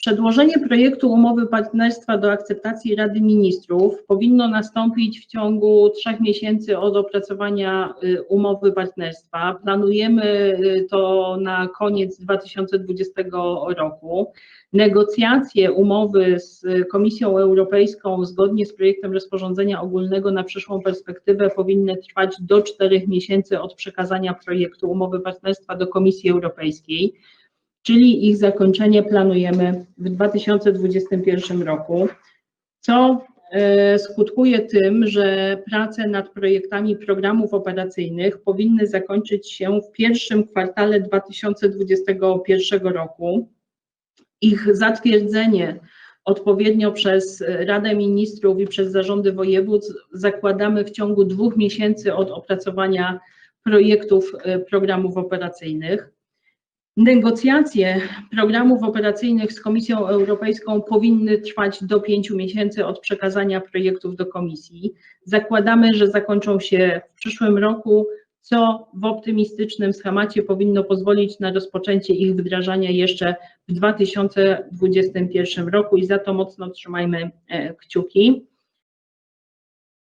Przedłożenie projektu umowy partnerstwa do akceptacji Rady Ministrów powinno nastąpić w ciągu trzech miesięcy od opracowania y, umowy partnerstwa. Planujemy y, to na koniec 2020 roku. Negocjacje umowy z Komisją Europejską zgodnie z projektem rozporządzenia ogólnego na przyszłą perspektywę powinny trwać do czterech miesięcy od przekazania projektu umowy partnerstwa do Komisji Europejskiej czyli ich zakończenie planujemy w 2021 roku, co e, skutkuje tym, że prace nad projektami programów operacyjnych powinny zakończyć się w pierwszym kwartale 2021 roku. Ich zatwierdzenie odpowiednio przez Radę Ministrów i przez zarządy województw zakładamy w ciągu dwóch miesięcy od opracowania projektów e, programów operacyjnych. Negocjacje programów operacyjnych z Komisją Europejską powinny trwać do pięciu miesięcy od przekazania projektów do Komisji. Zakładamy, że zakończą się w przyszłym roku, co w optymistycznym schemacie powinno pozwolić na rozpoczęcie ich wdrażania jeszcze w 2021 roku i za to mocno trzymajmy e, kciuki.